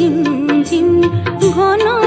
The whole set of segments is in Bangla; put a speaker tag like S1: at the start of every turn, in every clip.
S1: রিম ঝিম ঝিম ঘন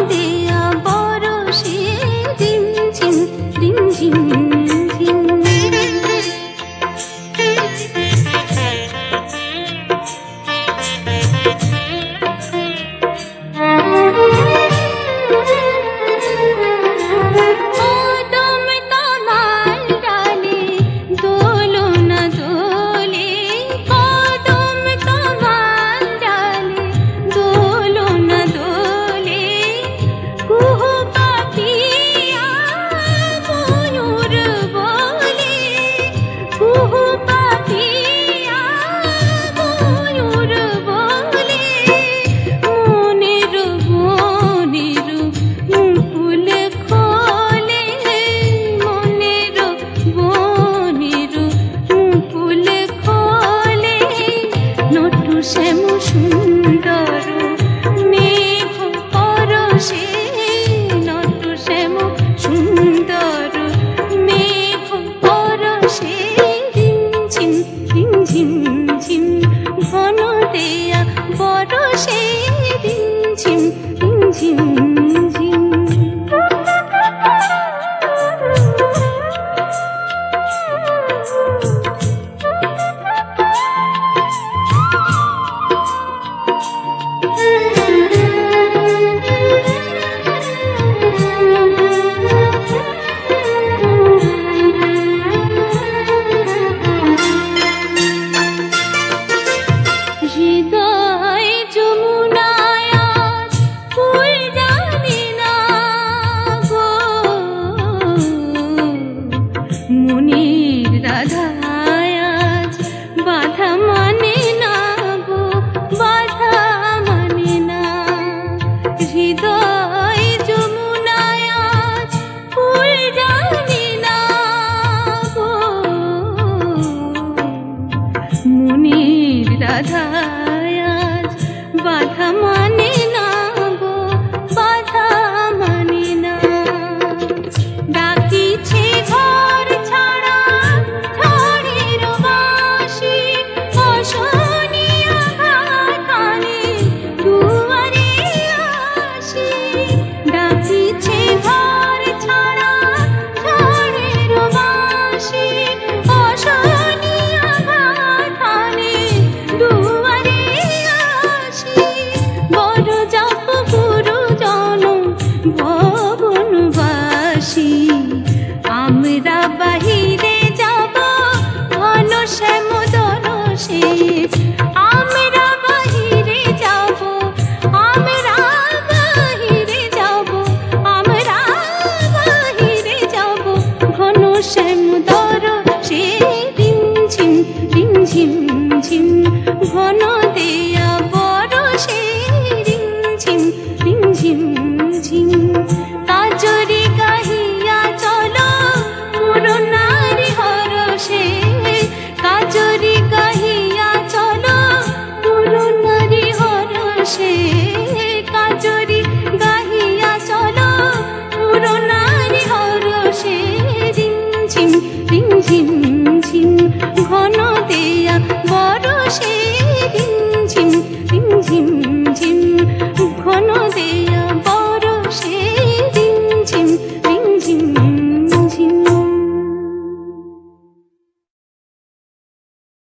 S1: মনির রাধায় আজ বাধা মানে না গো বাধা মানে না হৃদয় যমুনায় ফুল জানি না গো মনির রাধায় বাধা ঘন দে